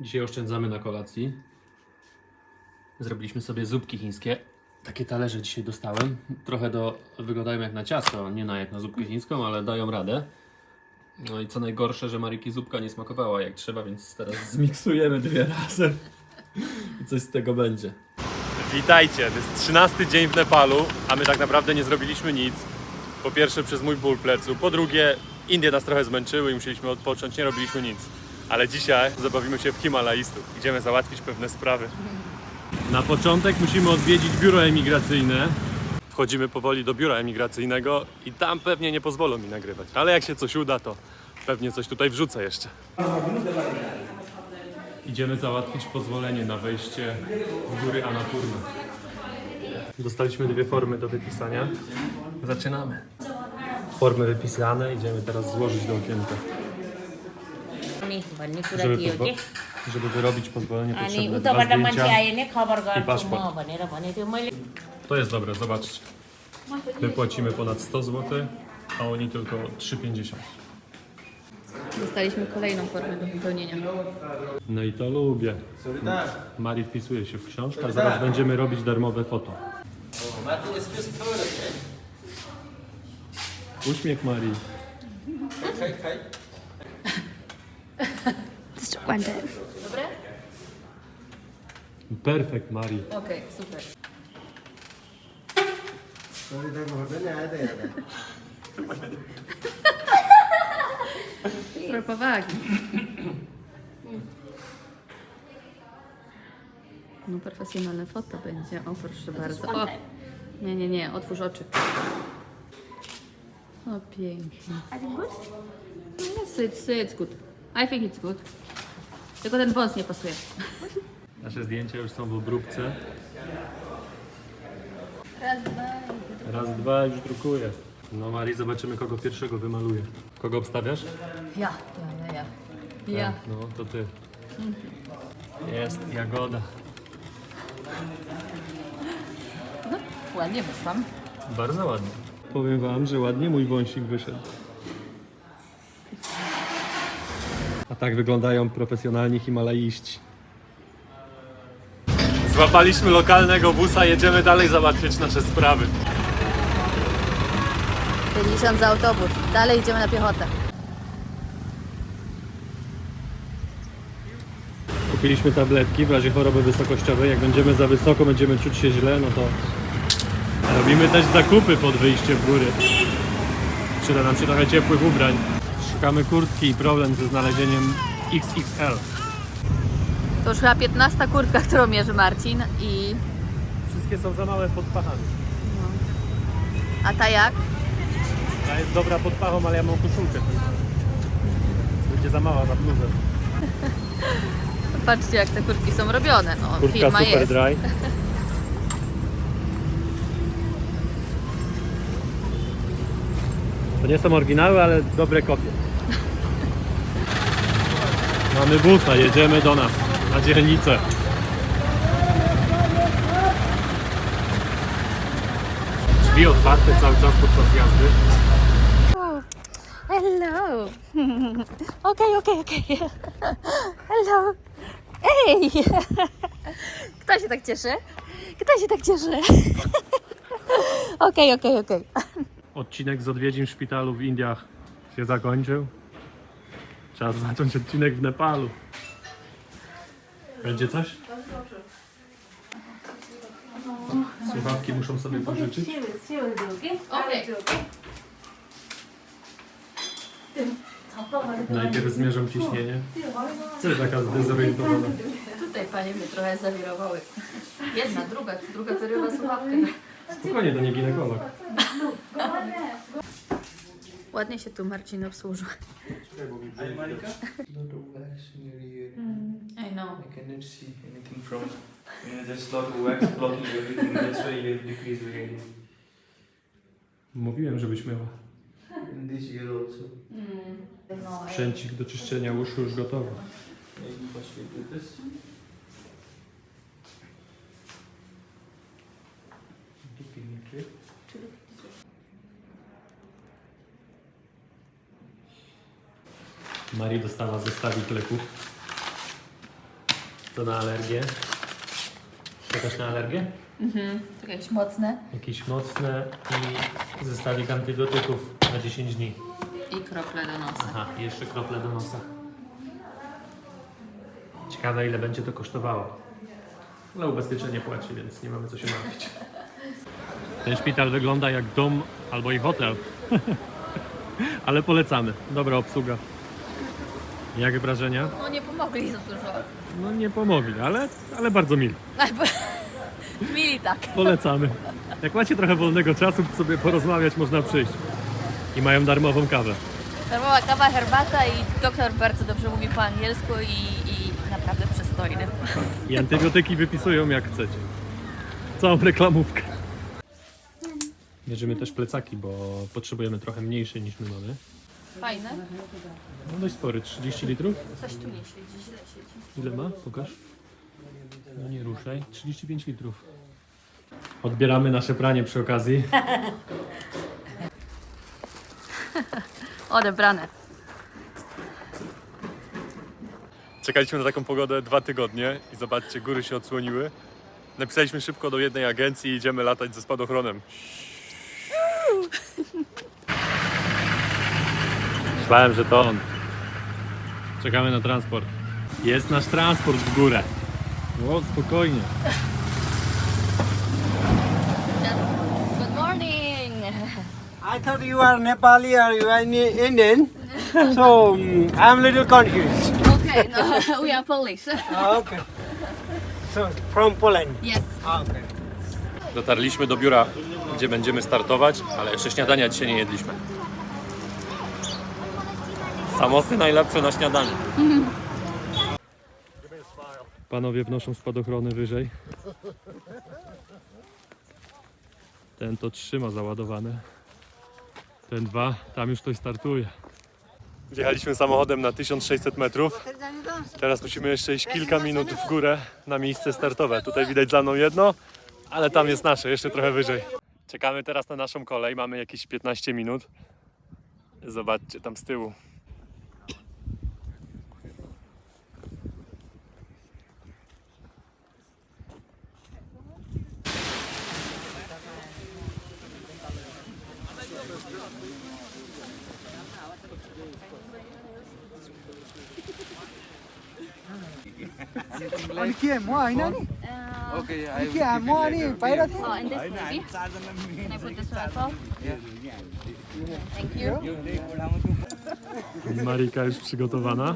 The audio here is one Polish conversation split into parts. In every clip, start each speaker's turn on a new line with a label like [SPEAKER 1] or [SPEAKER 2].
[SPEAKER 1] Dzisiaj oszczędzamy na kolacji. Zrobiliśmy sobie zupki chińskie. Takie talerze dzisiaj dostałem. Trochę do, wyglądają jak na ciasto, nie na jak na zupkę chińską, ale dają radę. No i co najgorsze, że Mariki zupka nie smakowała jak trzeba, więc teraz zmiksujemy dwie razem. I coś z tego będzie. Witajcie, to jest 13 dzień w Nepalu, a my tak naprawdę nie zrobiliśmy nic. Po pierwsze przez mój ból plecu, po drugie Indie nas trochę zmęczyły i musieliśmy odpocząć, nie robiliśmy nic. Ale dzisiaj zabawimy się w Himalajstów. Idziemy załatwić pewne sprawy. Na początek musimy odwiedzić biuro emigracyjne. Wchodzimy powoli do biura emigracyjnego i tam pewnie nie pozwolą mi nagrywać. Ale jak się coś uda, to pewnie coś tutaj wrzucę jeszcze. Idziemy załatwić pozwolenie na wejście w góry Anapurna. Dostaliśmy dwie formy do wypisania. Zaczynamy. Formy wypisane, idziemy teraz złożyć do okienka.
[SPEAKER 2] अनि भन्ने कुरा
[SPEAKER 1] Żeby,
[SPEAKER 2] के हो कि
[SPEAKER 1] pozwo- żeby wyrobić pozwolenie
[SPEAKER 2] अनि
[SPEAKER 1] potrzebne dwa
[SPEAKER 2] उताबाट मान्छे
[SPEAKER 1] zdjęcia.
[SPEAKER 2] आयो भने खबर गर्छु
[SPEAKER 1] paszport.
[SPEAKER 2] म भनेर भनेको थियो मैले
[SPEAKER 1] To jest dobre, zobaczcie. My płacimy ponad 100 zł, a oni tylko 3,50.
[SPEAKER 3] Dostaliśmy kolejną formę do wypełnienia.
[SPEAKER 1] No i to lubię. Mari wpisuje się w książkę, a zaraz będziemy robić darmowe foto. Uśmiech Marii.
[SPEAKER 3] Time. Dobre?
[SPEAKER 1] Perfekt Marii.
[SPEAKER 3] Okej, super. Trochę powagi. No profesjonalne foto będzie. O proszę bardzo. O. Nie, nie, nie, otwórz oczy. O pięknie. Yes, it's, it's good. I think it's good. Tylko ten wąs nie pasuje.
[SPEAKER 1] Nasze zdjęcia już są w obróbce.
[SPEAKER 3] Raz, dwa.
[SPEAKER 1] Raz, dwa, już drukuję. No Marii, zobaczymy kogo pierwszego wymaluje. Kogo obstawiasz?
[SPEAKER 3] Ja, ja, ja, ja. Ja.
[SPEAKER 1] No, to ty. Jest Jagoda.
[SPEAKER 3] Ładnie wyszłam.
[SPEAKER 1] Bardzo ładnie. Powiem wam, że ładnie mój wąsik wyszedł. A tak wyglądają profesjonalni Himalaiści. Złapaliśmy lokalnego busa, jedziemy dalej załatwiać nasze sprawy.
[SPEAKER 3] 50 za autobus. Dalej idziemy na piechotę.
[SPEAKER 1] Kupiliśmy tabletki w razie choroby wysokościowej. Jak będziemy za wysoko, będziemy czuć się źle, no to robimy też zakupy pod wyjście w góry. Przyda nam się trochę ciepłych ubrań. Szukamy kurtki i problem ze znalezieniem XXL.
[SPEAKER 3] To już chyba 15 kurtka, którą mierzy Marcin i...
[SPEAKER 1] Wszystkie są za małe pod pachami.
[SPEAKER 3] A ta jak?
[SPEAKER 1] Ta jest dobra pod pachą, ale ja mam koszulkę. Będzie za mała na bluzę.
[SPEAKER 3] Patrzcie jak te kurtki są robione. No,
[SPEAKER 1] Kurtka
[SPEAKER 3] firma
[SPEAKER 1] super
[SPEAKER 3] jest.
[SPEAKER 1] dry. nie są oryginały, ale dobre kopie. Mamy busa, jedziemy do nas, na dzielnicę. Drzwi otwarte cały czas podczas jazdy.
[SPEAKER 3] Hello. Okej, okej, okej. Hello. Ej! Kto się tak cieszy? Kto się tak cieszy? Okej, okej, okej.
[SPEAKER 1] Odcinek z odwiedzin w szpitalu w Indiach się zakończył. Czas zacząć odcinek w Nepalu. Będzie coś? Słuchawki muszą sobie pożyczyć.
[SPEAKER 3] Okej.
[SPEAKER 1] Najpierw zmierzą ciśnienie. Co taka zdezorientowana?
[SPEAKER 3] Tutaj panie mnie trochę zawirowały. Jedna, druga, druga wyrywa słuchawkę.
[SPEAKER 1] Spokojnie, to nie ginekolog.
[SPEAKER 3] Ładnie się tu Marcin obsłużył.
[SPEAKER 4] Lot of wax in your ear.
[SPEAKER 3] I know.
[SPEAKER 4] I cannot see anything from. You know, there's lot of wax blocking everything. That's why you have decreased hearing.
[SPEAKER 1] Mówiłem, żebyś myła.
[SPEAKER 4] In this ear also.
[SPEAKER 1] Sprzęcik do czyszczenia uszu już gotowy.
[SPEAKER 4] Maybe this. Right?
[SPEAKER 1] Marii dostała zestawik leków. To na alergię. Też na alergię?
[SPEAKER 3] To jakieś mocne.
[SPEAKER 1] Jakieś mocne i zestawik antybiotyków na 10 dni.
[SPEAKER 3] I krople do nosa.
[SPEAKER 1] Aha, i jeszcze krople do nosa. Ciekawe ile będzie to kosztowało. Ale ubezpieczenie płaci, więc nie mamy co się martwić. Ten szpital wygląda jak dom albo i hotel. Ale polecamy. Dobra obsługa. Jak wrażenia?
[SPEAKER 3] No nie pomogli za dużo.
[SPEAKER 1] No nie pomogli, ale, ale bardzo mili.
[SPEAKER 3] Mili tak.
[SPEAKER 1] Polecamy. Jak macie trochę wolnego czasu, sobie porozmawiać można przyjść. I mają darmową kawę.
[SPEAKER 3] Darmowa kawa, herbata i doktor bardzo dobrze mówi po angielsku i, i naprawdę przystojny.
[SPEAKER 1] I antybiotyki wypisują jak chcecie. Całą reklamówkę. Bierzemy też plecaki, bo potrzebujemy trochę mniejsze niż my mamy.
[SPEAKER 3] Fajne.
[SPEAKER 1] No dość spory, 30 litrów.
[SPEAKER 3] Coś tu nie siedzi, źle siedzi.
[SPEAKER 1] Ile ma? Pokaż. No nie ruszaj. 35 litrów. Odbieramy nasze pranie przy okazji.
[SPEAKER 3] Odebrane.
[SPEAKER 5] Czekaliśmy na taką pogodę dwa tygodnie i zobaczcie, góry się odsłoniły. Napisaliśmy szybko do jednej agencji i idziemy latać ze spadochronem.
[SPEAKER 1] Myślałem, że to on. Czekamy na transport. Jest nasz transport w górę. O, spokojnie.
[SPEAKER 3] Good morning!
[SPEAKER 6] I thought you are Nepali or you are Indian, so um, I'm a little confused.
[SPEAKER 3] Okay, no, we are Polish.
[SPEAKER 6] Ah, okay. So from Poland.
[SPEAKER 3] Yes.
[SPEAKER 6] Ah, okay.
[SPEAKER 1] Dotarliśmy do biura, gdzie będziemy startować, ale jeszcze śniadania dzisiaj nie jedliśmy. Samosy najlepsze na śniadanie. Panowie wnoszą spadochrony wyżej. Ten to trzyma załadowane. Ten dwa, tam już ktoś startuje.
[SPEAKER 5] Wjechaliśmy samochodem na 1600 metrów. Teraz musimy jeszcze iść kilka minut w górę na miejsce startowe. Tutaj widać za mną jedno, ale tam jest nasze, jeszcze trochę wyżej. Czekamy teraz na naszą kolej, mamy jakieś 15 minut. Zobaczcie tam z tyłu.
[SPEAKER 7] Okay, I
[SPEAKER 6] के म अनि बाहिर थिएँ
[SPEAKER 3] Oh, and this maybe? Can I put this one as well? Thank you.
[SPEAKER 1] Marika już przygotowana.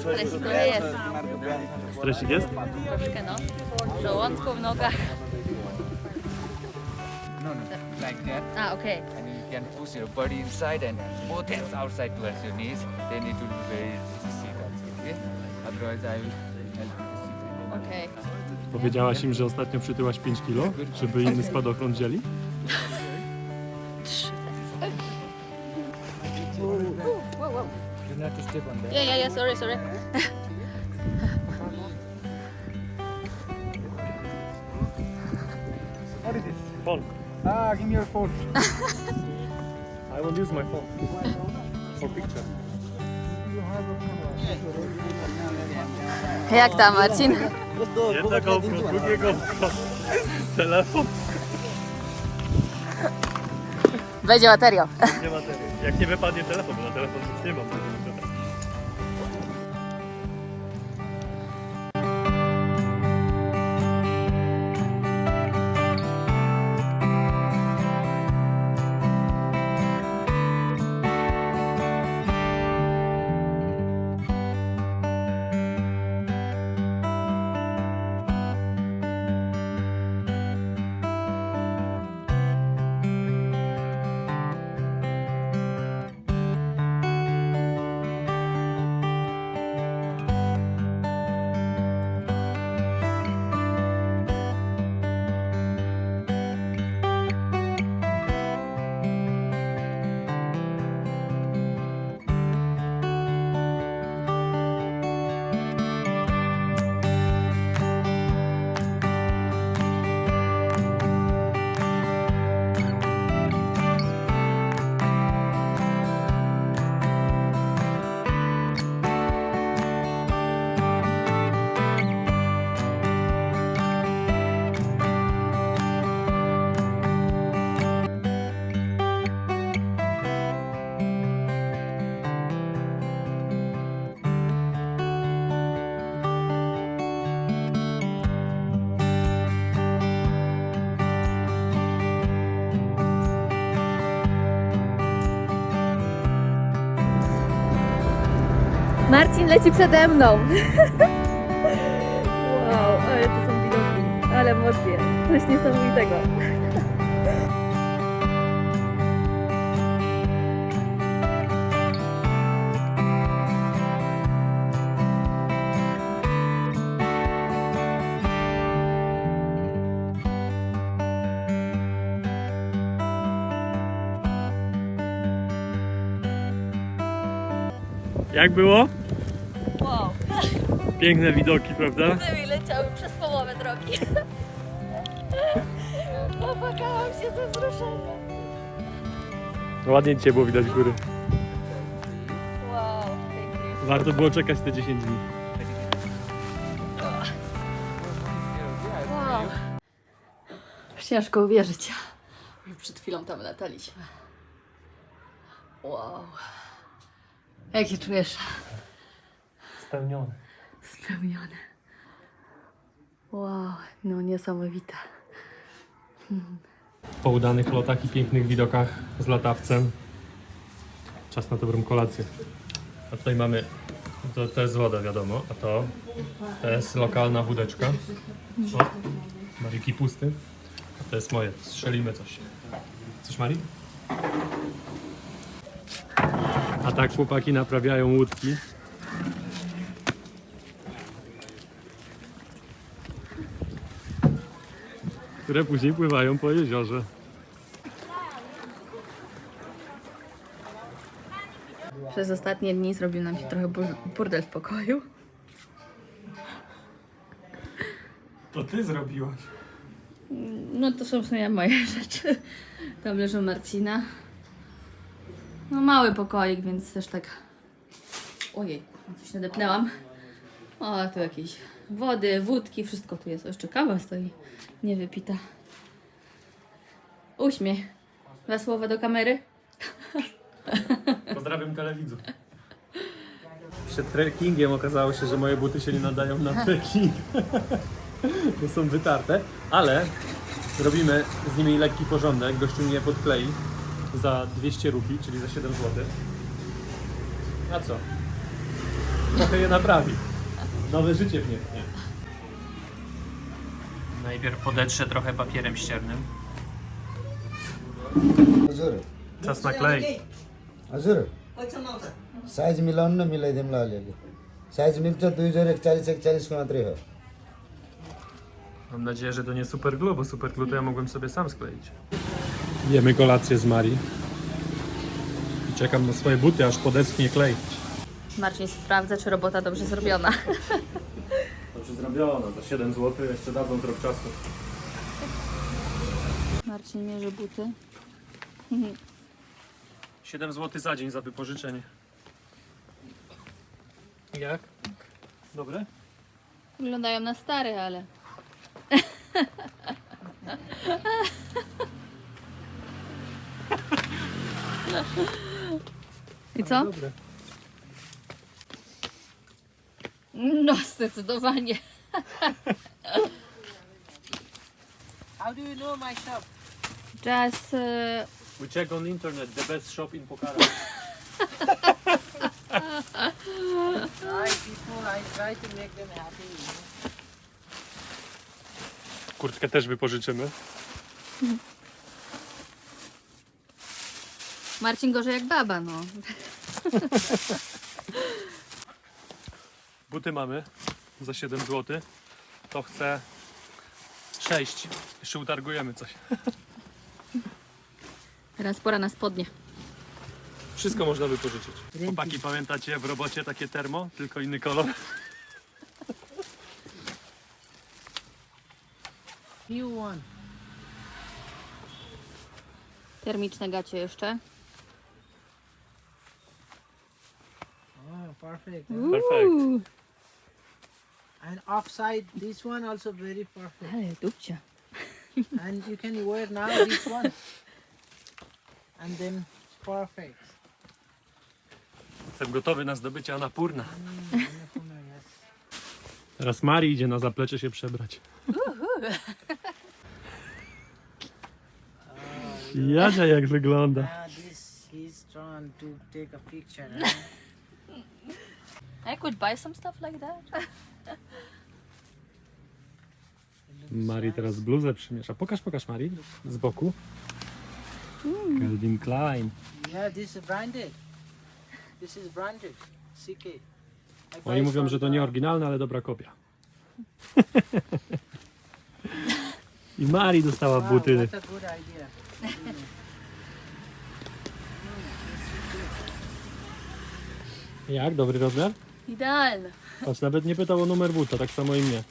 [SPEAKER 3] Stresik to jest.
[SPEAKER 1] Stresik jest?
[SPEAKER 3] Troszkę no. W żołądku, w nogach.
[SPEAKER 7] no no like that,
[SPEAKER 3] A, okej.
[SPEAKER 7] and you can push your body inside and both hands outside towards your knees. Then it will be very easy to sit. Okay. Otherwise, I will help you to sit.
[SPEAKER 3] Okej.
[SPEAKER 1] Powiedziałaś im, że ostatnio przytyłaś 5 kilo, żeby inny spadochron wzięli?
[SPEAKER 7] You have to step on that.
[SPEAKER 3] Yeah, yeah, yeah, sorry, sorry.
[SPEAKER 1] Phone.
[SPEAKER 6] Ah, give me your phone.
[SPEAKER 1] I will use my phone. For picture.
[SPEAKER 3] Jak tam, Marcin?
[SPEAKER 1] Jedna GoPro, drugie GoPro. Telefon,
[SPEAKER 3] Będzie materiał.
[SPEAKER 1] nie materii. Jak nie wypadnie telefon, bo na telefon nic nie mam.
[SPEAKER 3] Marcin leci przede mną. wow, ale to są widoki, ale emocje. Coś niesamowitego.
[SPEAKER 1] Jak było?
[SPEAKER 3] Wow,
[SPEAKER 1] Piękne widoki, prawda?
[SPEAKER 3] tymi leciały przez połowę drogi. Popłakałam się ze wzruszenia.
[SPEAKER 1] Ładnie dzisiaj było widać góry.
[SPEAKER 3] Wow, pięknie.
[SPEAKER 1] Warto było czekać te 10 dni.
[SPEAKER 3] Wow. Ciężko uwierzyć, przed chwilą tam lataliśmy. Wow. Jak się czujesz?
[SPEAKER 1] Spełnione.
[SPEAKER 3] Spełnione. Wow, no niesamowite.
[SPEAKER 1] Po udanych lotach i pięknych widokach z latawcem. Czas na dobrą kolację. A tutaj mamy, to, to jest woda wiadomo, a to, to jest lokalna wódeczka. O, Mariki pusty. A to jest moje, strzelimy coś. Coś Mari? A tak chłopaki naprawiają łódki. które później pływają po jeziorze.
[SPEAKER 3] Przez ostatnie dni zrobił nam się trochę bur- burdel w pokoju.
[SPEAKER 1] To ty zrobiłaś.
[SPEAKER 3] No to są w sumie moje rzeczy. Tam leżą Marcina. No mały pokoik, więc też tak... Ojej, coś nadepnęłam. O, tu jakieś wody, wódki, wszystko tu jest. O, jeszcze kawa stoi niewypita. Uśmiech. Dwa słowa do kamery.
[SPEAKER 1] Pozdrawiam telewidzów. Przed trekkingiem okazało się, że moje buty się nie nadają na trekking. Bo są wytarte, ale zrobimy z nimi lekki porządek. Gościu mnie podklei za 200 rupi, czyli za 7 zł. A co? Trochę je naprawi. Nowe życie w nie. Najpierw podetrze trochę papierem ściernym.
[SPEAKER 8] हजुर
[SPEAKER 1] Czas na klej.
[SPEAKER 8] हजुर size मिलाउनु न मिलाइदिउँला अलिअलि साइज मिल्छ दुई जोर एकचालिस एकचालिसको मात्रै हो
[SPEAKER 1] Mam nadzieję, że to nie super glue, bo super glue to ja mogłem sobie sam skleić. Jemy kolację z Marii. I czekam na swoje buty, aż podeschnie klej.
[SPEAKER 3] Marcin sprawdza, czy robota dobrze zrobiona.
[SPEAKER 1] Dobrze zrobione, za 7 zł jeszcze dadzą rok czasu.
[SPEAKER 3] Marcin mierzy buty.
[SPEAKER 1] 7 zł za dzień za wypożyczenie. Jak? Dobre?
[SPEAKER 3] Wyglądają na stare, ale... I co?
[SPEAKER 1] Dobre.
[SPEAKER 3] No, zdecydowanie.
[SPEAKER 6] How do you know my shop?
[SPEAKER 3] Just... Uh,
[SPEAKER 1] We check on internet, the best shop in Pokhara.
[SPEAKER 6] I people, I try to make them happy. You know?
[SPEAKER 1] Kurtkę też wypożyczymy.
[SPEAKER 3] Marcin gorzej jak baba, no.
[SPEAKER 1] Buty mamy za 7 zł. To chcę 6. Jeszcze utargujemy coś.
[SPEAKER 3] Teraz pora na spodnie.
[SPEAKER 1] Wszystko można wypożyczyć. Chłopaki, pamiętacie w robocie takie termo, tylko inny kolor?
[SPEAKER 6] You want?
[SPEAKER 3] Termiczne gacie jeszcze.
[SPEAKER 6] Oh, perfect.
[SPEAKER 1] Perfekt.
[SPEAKER 6] And offside, this one also very perfect.
[SPEAKER 3] Ale dupcia.
[SPEAKER 6] and you can wear now this one. And then it's perfect.
[SPEAKER 1] Jestem gotowy na zdobycie Anapurna.
[SPEAKER 6] Wonderful, yes.
[SPEAKER 1] Teraz Mari idzie na zaplecze się przebrać. Jadzia jak wygląda.
[SPEAKER 6] Now this he's trying to take a picture. huh?
[SPEAKER 3] I could buy some stuff like that.
[SPEAKER 1] Mari teraz bluzę przymiesza. Pokaż, pokaż Mari z boku. Calvin Klein.
[SPEAKER 6] Yeah, this is branded. This is branded. CK. I buy
[SPEAKER 1] Oni mówią,
[SPEAKER 6] from,
[SPEAKER 1] że to nie oryginalne, ale dobra kopia. I Mari dostała
[SPEAKER 6] wow,
[SPEAKER 1] buty.
[SPEAKER 6] What a good idea.
[SPEAKER 1] Jak? Dobry rozmiar?
[SPEAKER 3] Idealne.
[SPEAKER 1] Patrz, nawet nie pytał o numer buta, tak samo i mnie.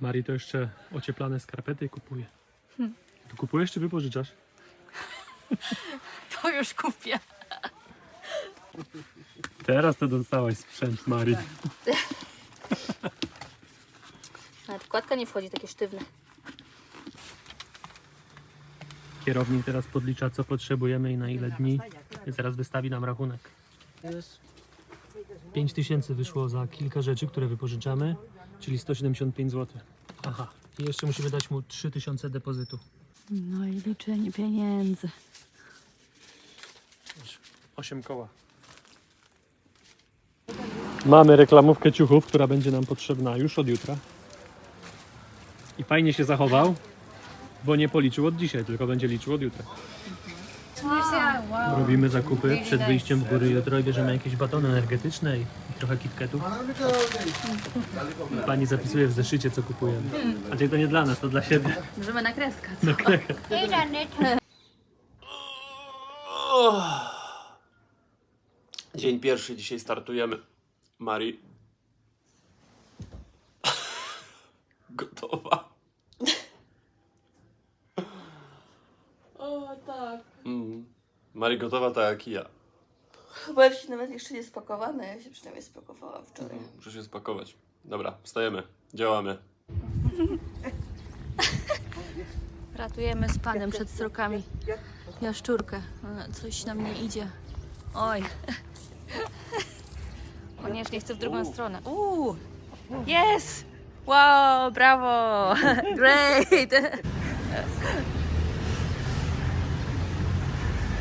[SPEAKER 1] Mari to jeszcze ocieplane skarpety kupuje. Ty kupujesz czy wypożyczasz?
[SPEAKER 3] To już kupię.
[SPEAKER 1] Teraz to dostałaś sprzęt Mari.
[SPEAKER 3] Nawet wkładka nie wchodzi, takie sztywne.
[SPEAKER 1] Kierownik teraz podlicza co potrzebujemy i na ile dni. I zaraz wystawi nam rachunek. 5 tysięcy wyszło za kilka rzeczy, które wypożyczamy, czyli 175 zł. Aha, i jeszcze musimy dać mu 3000 depozytu.
[SPEAKER 3] No i liczenie pieniędzy.
[SPEAKER 1] 8 koła. Mamy reklamówkę ciuchów, która będzie nam potrzebna już od jutra. I fajnie się zachował, bo nie policzył od dzisiaj, tylko będzie liczył od jutra. Robimy zakupy przed wyjściem w góry jutro bierzemy jakieś batony energetyczne i, i trochę kitketów. Pani zapisuje w zeszycie, co kupujemy. A to nie dla nas, to dla siebie.
[SPEAKER 3] Możemy na kreskę.
[SPEAKER 9] Dzień pierwszy, dzisiaj startujemy. Mari. Gotowa.
[SPEAKER 3] O tak.
[SPEAKER 9] Mm. Mari gotowa tak jak i ja.
[SPEAKER 3] Bardziej nawet jeszcze nie spakowane, ja się przynajmniej spakowałam wczoraj.
[SPEAKER 9] Muszę się spakować. Dobra, wstajemy. Działamy.
[SPEAKER 3] Ratujemy z panem przed srokami. Jaszczurkę. E, Coś nam nie idzie. Oj. Koniecznie chcę w drugą stronę. Uuu! Yes! Wow, brawo! Great!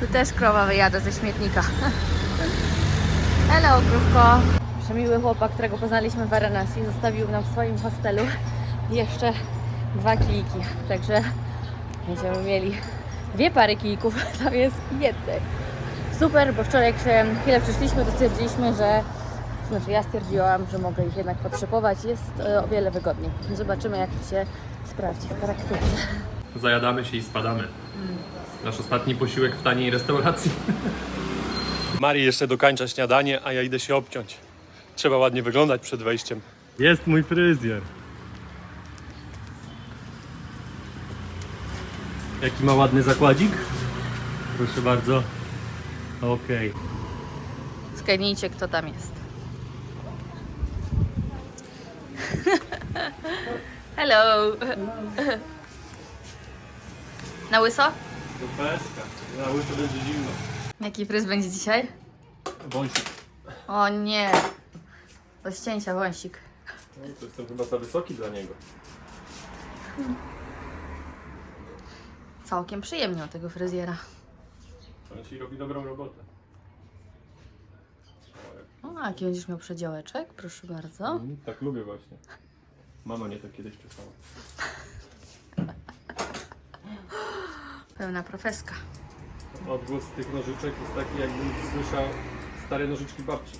[SPEAKER 3] Tu też krowa wyjada ze śmietnika. Hello, krówko! Przemiły chłopak, którego poznaliśmy w Varanasi, zostawił nam w swoim hostelu jeszcze dwa kijki. Także będziemy mieli dwie pary kijków zamiast jednej. Super, bo wczoraj jak się chwilę przyszliśmy, to stwierdziliśmy, że znaczy ja stwierdziłam, że mogę ich jednak potrzebować. Jest e, o wiele wygodniej. Zobaczymy jak to się sprawdzi w praktyce.
[SPEAKER 9] Zajadamy się i spadamy. Nasz ostatni posiłek w taniej restauracji.
[SPEAKER 1] Mari jeszcze dokańcza śniadanie, a ja idę się obciąć. Trzeba ładnie wyglądać przed wejściem. Jest mój fryzjer. Jaki ma ładny zakładzik? Proszę bardzo. Okej.
[SPEAKER 3] Zgadnijcie kto tam jest. Hello! Na łyso?
[SPEAKER 1] Do peska. Na łyso będzie zimno.
[SPEAKER 3] Jaki fryz będzie dzisiaj?
[SPEAKER 1] Wąsik.
[SPEAKER 3] O nie! Do ścięcia wąsik.
[SPEAKER 1] No, to jestem chyba za wysoki dla niego.
[SPEAKER 3] Całkiem przyjemnie u tego fryzjera.
[SPEAKER 1] On ci robi dobrą robotę.
[SPEAKER 3] O, jaki będziesz miał przedziałeczek? Proszę bardzo.
[SPEAKER 1] Mm, tak lubię właśnie. Mama nie tak kiedyś czesała.
[SPEAKER 3] Pełna profeska.
[SPEAKER 1] Odgłos tych nożyczek jest taki, jakbym słyszał stare nożyczki babci.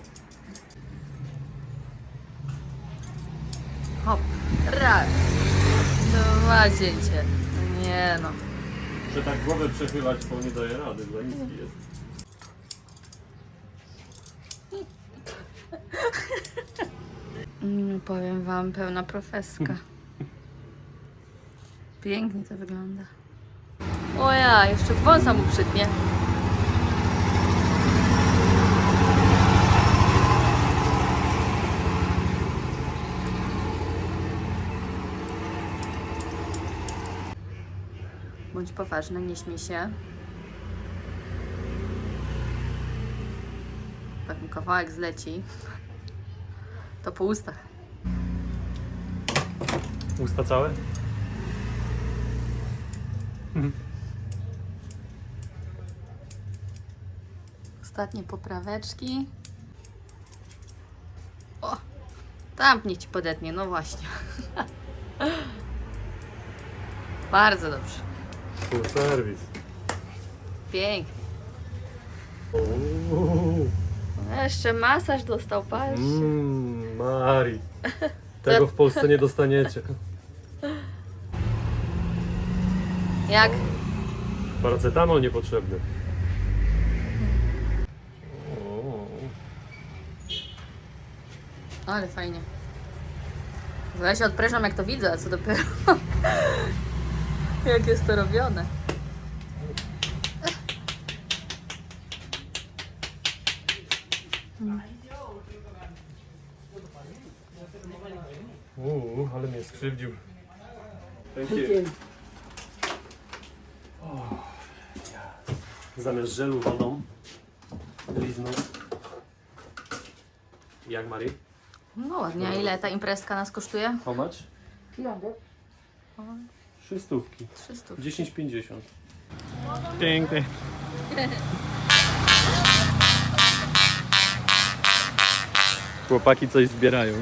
[SPEAKER 3] Hop. Raz. Dwa cięcie. Nie no.
[SPEAKER 1] Że tak głowę przechyłać, bo nie daje rady, za niski jest.
[SPEAKER 3] Mm, powiem wam, pełna profeska. Pięknie to wygląda. O ja, jeszcze wąsa mu przytnie. Bądź poważny, nie śmiej się. Jak mu kawałek zleci, to po ustach.
[SPEAKER 1] Usta całe?
[SPEAKER 3] Ostatnie popraweczki. Zamknij ci podetnie, no właśnie. Bardzo dobrze.
[SPEAKER 1] Full serwis.
[SPEAKER 3] Pięknie.
[SPEAKER 1] Uuu.
[SPEAKER 3] Jeszcze masaż dostał, patrz.
[SPEAKER 1] Mmm, Mari. Tego w Polsce nie dostaniecie.
[SPEAKER 3] Jak?
[SPEAKER 1] Paracetamol niepotrzebny.
[SPEAKER 3] Ale fajnie. Bo ja się odprężam jak to widzę, a co dopiero jak jest to robione.
[SPEAKER 1] Uuu, ale mnie skrzywdził. Thank you. Zamiast żelu wodą liznął. Jak Mari?
[SPEAKER 3] No ładnie, a ile ta imprezka nas kosztuje?
[SPEAKER 1] How much? Trzy stówki.
[SPEAKER 3] 300.
[SPEAKER 1] 10,50. Piękny. Chłopaki coś zbierają.